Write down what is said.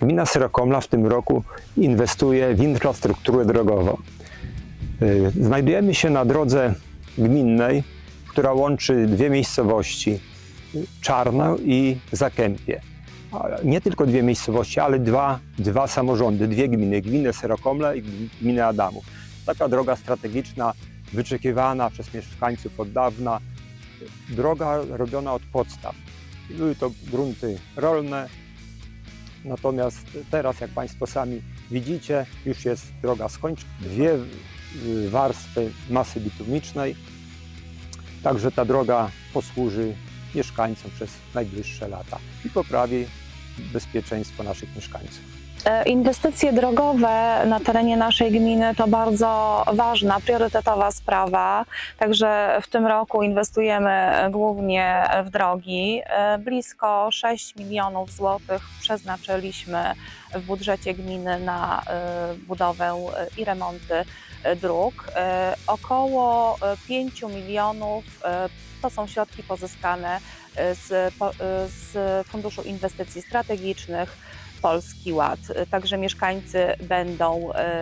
Gmina Syrokomla w tym roku inwestuje w infrastrukturę drogową. Y, Znajdujemy się na drodze gminnej, która łączy dwie miejscowości, Czarno i Zakępie. Nie tylko dwie miejscowości, ale dwa, dwa samorządy, dwie gminy, gminę Syrokomle i gminę Adamów. Taka droga strategiczna, wyczekiwana przez mieszkańców od dawna. Droga robiona od podstaw. Były to grunty rolne, natomiast teraz, jak Państwo sami widzicie, już jest droga skończona. Dwie y, warstwy masy bitumicznej, także ta droga posłuży mieszkańcom przez najbliższe lata i poprawi bezpieczeństwo naszych mieszkańców. E, Inwestycje drogowe na terenie naszej gminy to bardzo ważna, priorytetowa sprawa. Także w tym roku inwestujemy głównie w drogi. E, Blisko 6 milionów złotych przeznaczyliśmy w budżecie gminy na e, budowę i remonty dróg. Około e, 5 milionów to są środki pozyskane z, z Funduszu Inwestycji Strategicznych. Polski Ład. Także mieszkańcy będą e,